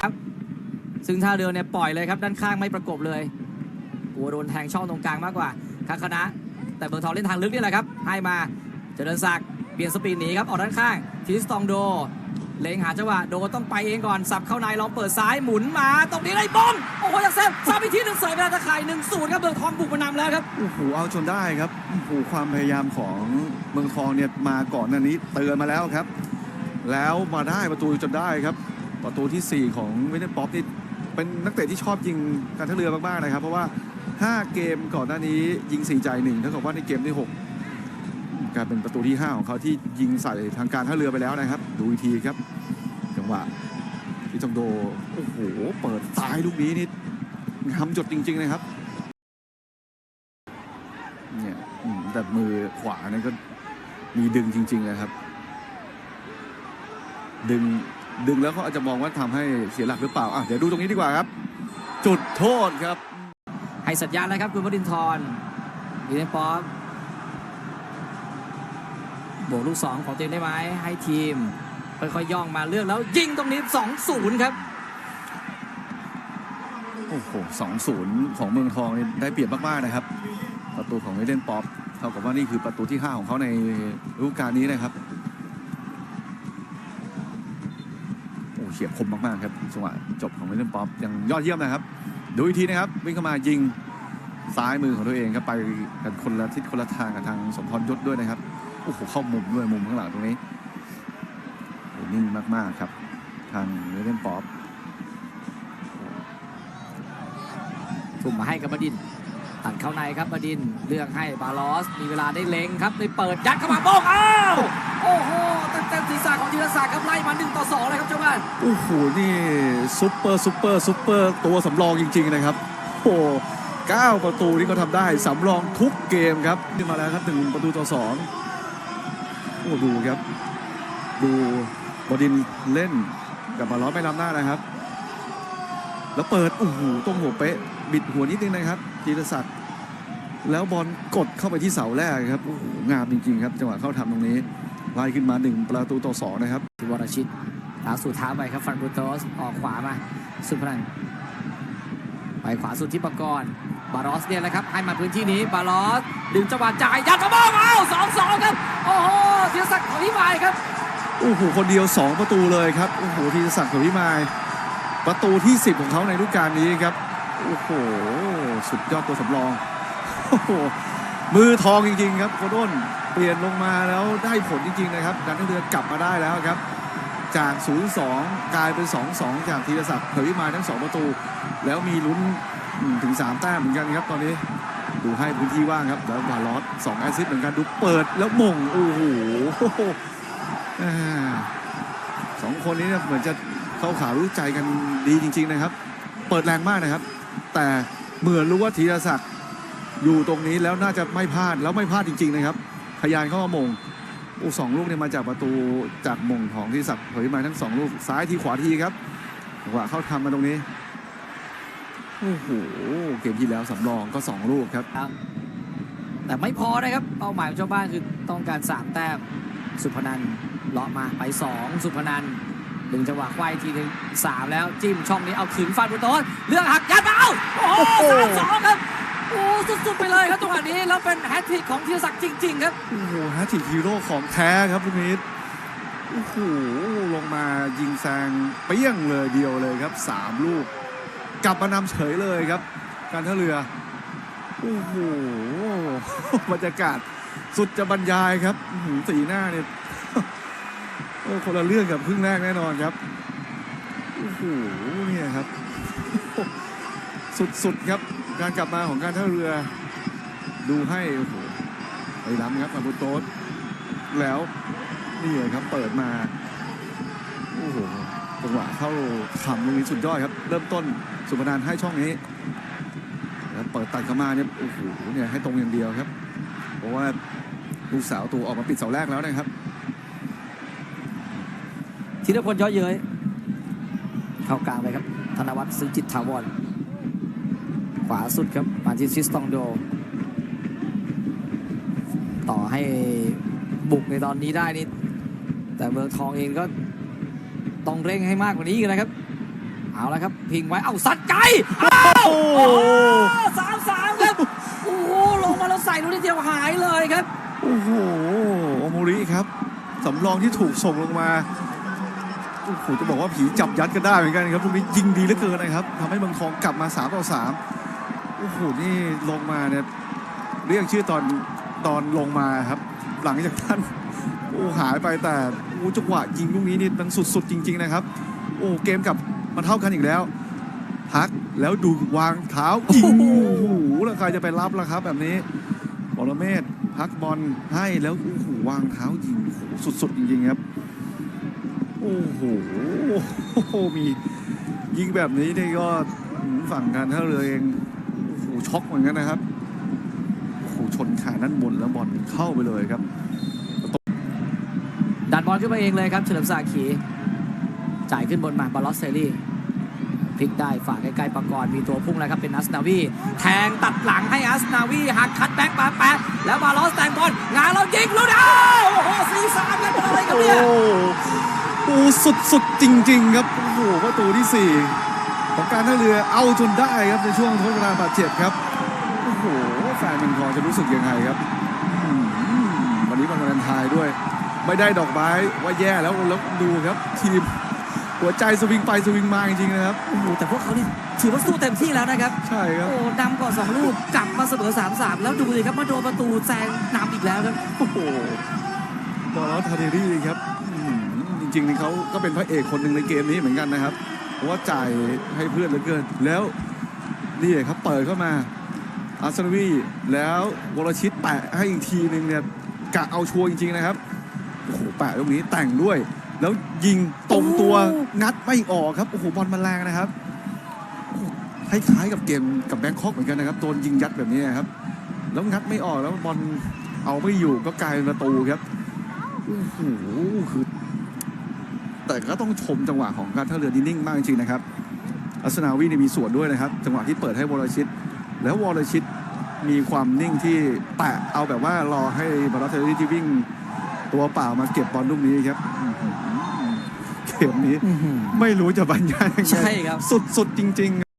ครับ ซึ่งท่าเรือเนี่ยปล่อยเลยครับด้านข้างไม่ประกบเลยกลัวโดนแทงช่องตรงกลางมากกว่าคาคณะ แต่เมืองทองเล่นทางลึกนี่แหละครับ ให้มาเจริญศักดิ์เปลี่ยนสปีดหนีครับออกด้านข้างทิสตองโดเล็งหาจังหวะโดต้องไปเองก่อน สับเข้าในลองเปิดซ้ายหมุนมา ตรงนี้เลยบอมโอ้โหยังเซฟซ้ำอีกทีหนึ่งเสิร์ฟไปตะข่ายหนึ่งศูนย์ครับเมืองทองบุกมานำแล้วครับโอ้โหเอาจนได้ครับโอ้โหความพยายามของเมืองทองเนี่ยมาก่อนน้านี้เตือนมาแล้วครับ แล้วมาได้ประตูจนได้ครับ ประตูทีสี่4 ของเวเนป๊อปนี่เป็นนักเตะที่ชอบยิงการท่าเรือมากๆนะครับ เพราะว่า 5 เกมก่อนหน้านี้ยิง 4 จ่ายหนึ่งเท่ากับว่าในเกมที่ 6กลายเป็นประตูที่ 5 ของเขาที่ยิงใส่ทางการท่าเรือไปแล้วนะครับ ดูอีกทีครับจังหวะที่จงโดโอ้โหเปิดซ้ายลูกนี้นี่ทำจดจริง ๆ นะครับเนี่ยแต่มือขวานี่ก็มีดึงจริง ๆ นะครับ ดึง ดึงแล้วเขาอาจจะมองว่าทำให้เสียหลักหรือเปล่าอะเดี๋ยวดูตรงนี้ดีกว่าครับ จุดโทษครับ ให้สัญญาณแล้วครับคุณวรินทร์อีเลนป๊อปบวกลูกสองของตัวเองได้ไหมให้ทีมค่อยๆย่องมาเลือกแล้วยิงตรงนี้2-0ครับโอ้โหสองศูนย์ของเมืองทองนี่ได้เปรียบมากๆนะครับ ประตูของเอเดนป๊อปเท่ากับว่านี่คือประตูที่ 5 ของเขาในฤดูกาลนี้นะครับ ฉียบคมมากๆครับจังหวะจบของเอเดนป๊อปยังยอดเยี่ยมนะครับ ดูอีกทีนะครับ วิ่งเข้ามายิงซ้ายมือของตัวเองครับไปกันคนละทิศคนละทางกับทางสมพรยศด้วยนะครับโอ้โหเข้ามุมด้วยมุมข้างหลังตรงนี้นิ่งมากๆครับ ทางเอเดนป๊อปทุ่มมาให้กับบดินตัดเข้าในครับบดินเลือกให้บาลอส มีเวลาได้เล็งครับได้เปิดยัดเข้ามาโป้งอ้าว โอ้โหเต็มเต็มๆศีรษะของธีรศักดิ์ครับไล่มา1ต่อ2เลยครับเจ้าบ้านโอ้โหนี่ซุปเปอร์ซุปเปอร์ซุปเปอร์ตัวสำรองจริง ๆ นะครับ โอ้เก้าประตูที่เขาทำได้สำรองทุกเกมครับขึ้นมาแล้วครับถึงประตูต่อสองโอ้ดูครับ ดูบดินเล่นกับบาล้อไม่ล้ำหน้านะครับ แล้วเปิดโอ้โหตรงหัวเป๊ะ บิดหัวนิดนึงนะครับจีรศักดิ์แล้วบอลกดเข้าไปที่เสาแรกครับโอ้โหงามจริงๆครับจังหวะเข้าทำตรงนี้ ไล่ขึ้นมาหนึ่งประตูต่อสองนะครับที่วรชิตตาสู่เท้าไปครับฟันบูโตสออกขวามาสุพนันไปขวาสุดที่ประกรณ์บาลอสเนี่ยแหละครับ ให้มาพื้นที่นี้บาลอสดึงจังหวะจ่ายยัดกระบอกเอาสองสองครับ โอ้โหธีรศักดิ์ของพิมายครับโอ้โหคนเดียว 2 ประตูเลยครับโอ้โหธีรศักดิ์เผยพิมาย ประตูที่ 10 ของเขาในฤดูกาลนี้ครับโอ้โหสุดยอดตัวสำรองโอ้โห มือทองจริง ๆ ครับโคดนเปลี่ยนลงมาแล้วได้ผลจริง ๆ นะครับการท่าเรือกลับมาได้แล้วครับ จาก 0-2 กลายเป็น 2-2 จากธีรศักดิ์เผยพิมายทั้ง 2 ประตู แล้วมีลุ้นถึง 3 แต้มเหมือนกันครับตอนนี้ดูให้พื้นที่ว่างครับแล้ววาลอส2แอสซิสเหมือนกันดูเปิดแล้วมงโอ้โหสองคนนี้เนี่ยเหมือนจะเข้าขารู้ใจกันดีจริง ๆ นะครับ เปิดแรงมากนะครับ แต่เหมือนรู้ว่าธีรศักดิ์ อยู่ตรงนี้แล้วน่าจะไม่พลาดแล้วไม่พลาดจริง ๆ นะครับ พยานเข้ามามงโอ้สองลูกเนี่ยมาจากประตูจากมงของธีรศักดิ์เผยมาทั้งสองลูกซ้ายทีขวาทีครับจังหวะเข้าทำมาตรงนี้โอ้โหเกมที่แล้วสำรองก็สองลูกครับ แต่ไม่พอนะครับเป้าหมายของเจ้าบ้านคือต้องการ3แต้มสุพนันท์เลาะมาไป2สุพนันท์ดึงจังหวะควายทีหนึงสามแล้วจิ้มช่องนี้เอาขืนฟันบุโตนเลือกหักยัดมาเอาโอ้โหสามสองครับ โอ้สุดๆไปเลยครับจังหวะนี้แล้วเป็นแฮตทริกของธีรศักดิ์จริง ๆ ครับโอ้โหแฮตทริกฮีโร่ของแท้ครับลูกนี้โอ้โหลงมายิงแซงเปี้ยงเลยเดียวเลยครับสามลูก กลับมานำเฉยเลยครับ การท่าเรือโอ้โหบรรยากาศสุดจะบรรยายครับอื้อหือสีหน้าเนี่ย โอ้คนละเรื่องกับครึ่งแรกแน่นอนครับโอ้โหเนี่ยครับ สุดๆครับ การกลับมาของการท่าเรือ ดูให้โอ้โหไปล้ำครับมาบุโตสแล้วนี่เลยครับเปิดมาโอ้โหจังหวะเข้าทำตรงนี้สุดยอดครับ เริ่มต้นสุพนันให้ช่องนี้ แล้วเปิดตัดเข้ามาเนี่ยโอ้โหเนี่ยให้ตรงอย่างเดียวครับ เพราะว่าลูกสาวตัวออกมาปิดเสาแรกแล้วนะครับธีรพลย้อยเย้ยเข้ากลางไปครับ ธนวัฒน์ซื้อจิตถาวร ขวาสุดครับมาทิซิสตองโด ต่อให้บุกในตอนนี้ได้นี่แต่เมืองทองเองก็ต้องเร่งให้มากกว่านี้อีกนะครับ เอเอาละครับ พิงไว้ เอาสัดไกลโอ้โหสามสามครับ โอ้โหลงมาแล้วใส่ลูกนิดเดียวหายเลยครับ โอ้โหโอโมริครับสำรองที่ถูกส่งลงมาโอ้โหจะบอกว่าผีจับยัดก็ได้เหมือนกันครับลูกนี้ยิงดีเหลือเกินนะครับทำให้เมืองทองกลับมา3ต่อ3 โอ้โหนี่ลงมาเนี่ยเรียกชื่อตอนตอนลงมาครับ หลังจากนั้นโอ้หายไปแต่โอ้จังหวะยิงลูกนี้นี่มันสุดๆจริง ๆนะครับ โอ้เกมกลับมาเท่ากันอีกแล้วพักแล้วดูวางเท้ายิงโอ้โอ้โหโหแล้วใครจะไปรับล่ะครับ แบบนี้บอลเมศพักบอลให้แล้วโอ้โหวางเท้ายิงโอ้โหสุดๆจริงๆครับโอ้โหโอ้โหมียิงแบบนี้นี่ก็หืมฝั่งการท่าเรือเองโอ้โห ช็อกเหมือนกันนะครับโอ้โหชนขาด้านบนแล้วบอลเข้าไปเลยครับดันบอลขึ้นมาเองเลยครับเฉลิมศักดิ์ขีจ่ายขึ้นบนมาบอลลอสเซรี่พลิกได้ฝากใกล้ๆประกรณ์มีตัวพุ่งแล้วครับเป็นอัสนาวีแทงตัดหลังให้อัสนาวีหักคัดแบ็กมาแปะแล้วบาลอสแต่งบอลงานเรายิงลูกเดียวโอ้โหสี่สามกันอะไรกันโอ้เนี่ยโหสุดๆจริง ๆ ครับโอ้โหประตูที่4 ของการท่าเรือเอาจนได้ครับในช่วงทดเวลาบาดเจ็บครับโอ้โหแฟนเมืองทองจะรู้สึกยังไงครับอืมวันนี้วันวาเลนไทน์ด้วย ไม่ได้ดอกไม้ว่าแย่แล้วแล้วดูครับ ทีมหัวใจสวิงไปสวิงมาจริงๆนะครับโอ้โหแต่พวกเขานี่ถือว่าสู้เต็มที่แล้วนะครับใช่ครับโอ้นำก่อนสองลูกกลับมาเสมอสามสามแล้วดูสิครับมาโดนประตูแซงนำอีกแล้วครับโอ้โหบอลทาเดรี่ครับอืมจริงๆนี่เขาก็เป็นพระเอกคนหนึ่งในเกมนี้เหมือนกันนะครับเพราะ ว่าจ่ายให้เพื่อนเหลือเกิน แล้วนี่ครับเปิดเข้ามาอาร์เซนวีแล้ววรชิตแปะให้อีกทีหนึ่งเนี่ยกะเอาชัวร์จริง ๆ นะครับโอ้โหแปะตรงนี้แต่งด้วย แล้วยิงตรงตัวโอ้งัดไม่ออกครับโอ้โหบอลมันแรงนะครับโอ้โหคล้ายๆกับเกมกับแบงคอกเหมือนกันนะครับโดนยิงยัดแบบนี้ครับ แล้วงัดไม่ออกแล้วบอลเอาไม่อยู่ก็กลายเป็นประตูครับโอ้โหคือ แต่ก็ต้องชมจังหวะของการท่าเรือนิ่งมากจริงๆนะครับอัสนาวีนี่มีส่วนด้วยนะครับ จังหวะที่เปิดให้วรชิต แล้ววรชิตมีความนิ่งที่แตะเอาแบบว่ารอให้บาร์เทอรี่ที่วิ่ง ตัวเปล่ามาเก็บบอลลูกนี้ครับเกมนี้ไม่รู้จะบรรยายยังไงใช่ครับ สุดๆจริง ๆ